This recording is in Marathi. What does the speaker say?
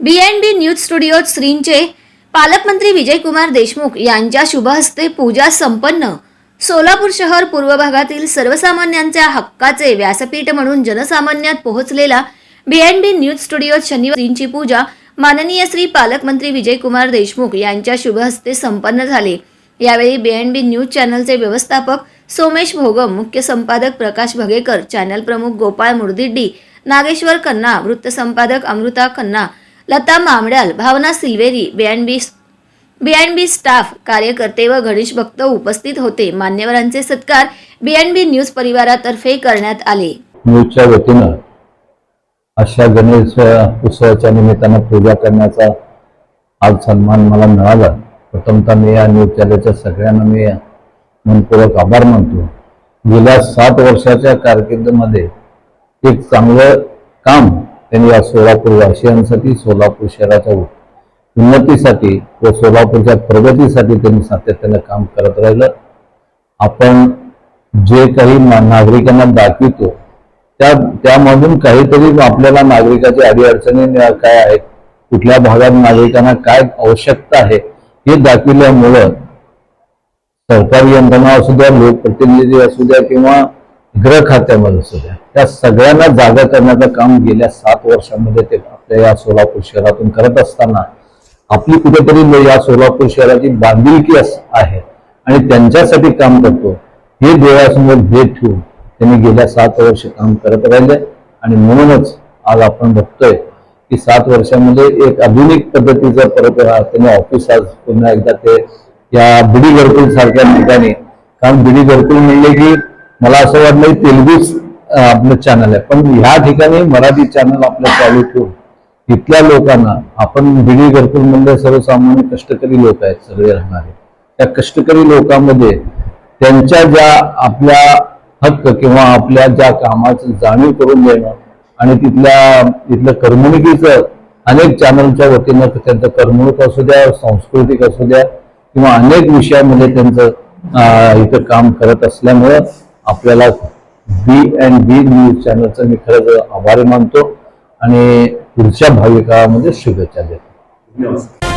बी अँड बी न्यूज स्टुडिओत श्रींचे पालकमंत्री विजयकुमार देशमुख यांच्या शुभहस्ते पूजा संपन्न. सोलापूर शहर पूर्व भागातील सर्वसामान्यांच्या हक्काचे व्यासपीठ म्हणून जनसामान्यात पोहोचलेला बी अँड बी न्यूज स्टुडिओत शनिवारींची पूजा माननीय श्री पालकमंत्री विजयकुमार देशमुख यांच्या शुभहस्ते संपन्न झाले. यावेळी बी अँड बी न्यूज चॅनलचे व्यवस्थापक सोमेश भोगम मुख्य संपादक प्रकाश भगेकर चॅनल प्रमुख Gopal Murdiddi Nageshwar Khanna वृत्तसंपादक Amrita Khanna Lata Mamdal Bhavana Silveri B BNB B B staff कार्यकर्ते व गणेश भक्त उपस्थित होते. मान्यवरांचे सत्कार बी बी न्यूज परिवारातर्फे करण्यात आले. न्यूजच्या वतीनं अशा गणेश उत्सवाच्या निमित्तानं पूजा करण्याचा आज सन्मान मला मिळाला. प्रथमतः मी या न्यूज चॅनलच्या सगळ्यांना मी मनपूर्वक आभार मानतो. गेल्या सात वर्षाच्या कारकिर्दीमध्ये एक चांगलं काम त्यांनी या सोलापूर वासियांसाठी सोलापूर शहराच्या उन्नतीसाठी व सोलापूरच्या प्रगतीसाठी त्यांनी सातत्यानं काम करत राहिलं. आपण जे काही नागरिकांना दाखवितो त्या त्यामधून काहीतरी आपल्याला नागरिकाची अडीअडचणी काय आहेत कुठल्या भागात नागरिकांना काय आवश्यकता आहे हे दाखविल्यामुळं सरकारी यंत्रणा असू द्या लोकप्रतिनिधी असू द्या किंवा गृह खात्यामध्ये असू द्या त्या सगळ्यांना जागा करण्याचं काम गेल्या सात वर्षामध्ये ते आपल्या या सोलापूर शहरातून करत असताना आपली कुठेतरी या सोलापूर शहराची बांधिलकी आहे. आणि त्यांच्यासाठी काम करतो. हे देवासमोर भेट ठेवून त्यांनी गेल्या सात वर्ष काम करत राहिले. आणि म्हणूनच आज आपण बघतोय की सात वर्षामध्ये एक आधुनिक पद्धतीचा परत त्यांनी ऑफिस आज पुन्हा एकदा ते या बिडी घरकुल सारख्या ठिकाणी. कारण बिडी घरकुल म्हणले की मला असं वाटलं तेलगूच आपलं चॅनल आहे. पण ह्या ठिकाणी मराठी चॅनल आपलं चालू ठेवून इथल्या लोकांना आपण भिडी घरकुल म्हणजे सर्वसामान्य कष्टकरी लोक आहेत सगळे राहणारे. त्या कष्टकरी लोकांमध्ये त्यांच्या ज्या आपल्या हक्क किंवा आपल्या ज्या कामाचं जाणीव करून देणं आणि तिथल्या तिथलं करमणुकीचं अनेक चॅनलच्या वतीनं त्यांचं करमणूक असू द्या सांस्कृतिक असू द्या किंवा अनेक विषयामध्ये त्यांचं इथं काम करत असल्यामुळं आपल्याला बी अँड बी न्यूज चॅनलचं मी खरंच आभारी मानतो आणि पुढच्या भावी शुभेच्छा देतो.